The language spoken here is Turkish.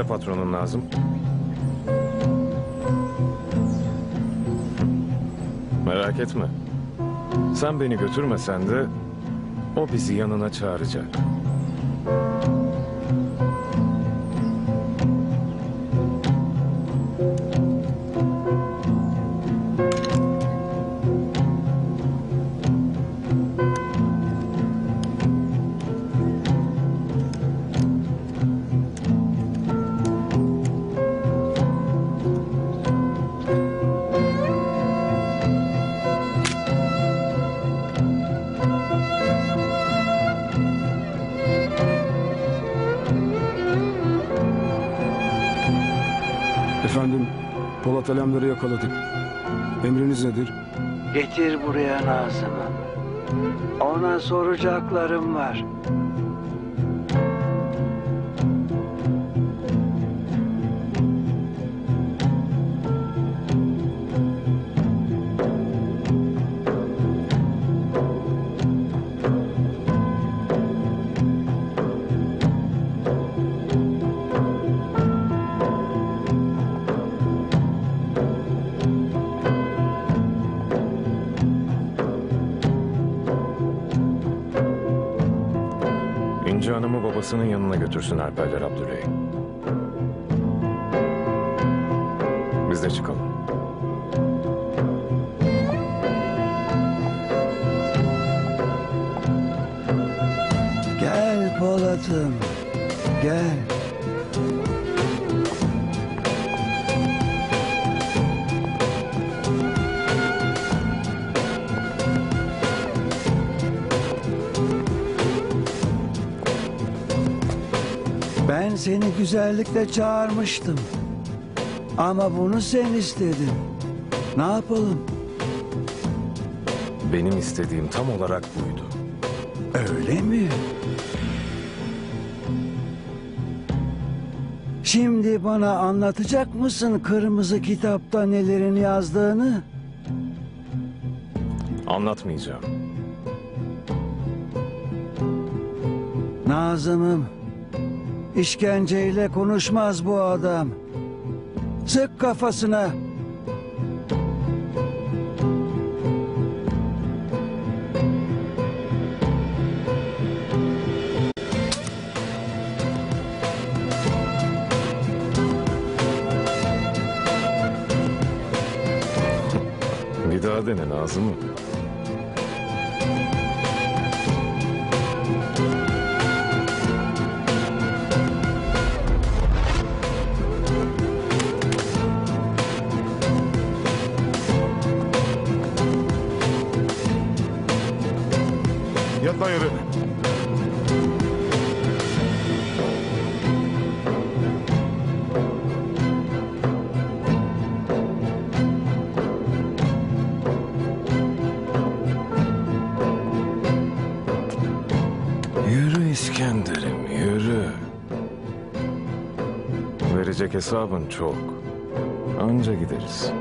patronun lazım? Merak etme. Sen beni götürmesen de o bizi yanına çağıracak. Efendim, Polat Alemdar'ı yakaladık. Emriniz nedir? Getir buraya Nazım'ı. Ona soracaklarım var. Hanım'ı babasının yanına götürsün Alperler Abdüley. Biz de çıkalım. Gel Polat'ım. Gel. Seni güzellikle çağırmıştım. Ama bunu sen istedin. Ne yapalım? Benim istediğim tam olarak buydu. Öyle mi? Şimdi bana anlatacak mısın kırmızı kitapta nelerin yazdığını? Anlatmayacağım. Nazım'ım, işkenceyle konuşmaz bu adam. Sık kafasına. Bir daha dene Nazım. Yat lan. Yürü İskender'im yürü. Verecek hesabın çok. Anca gideriz.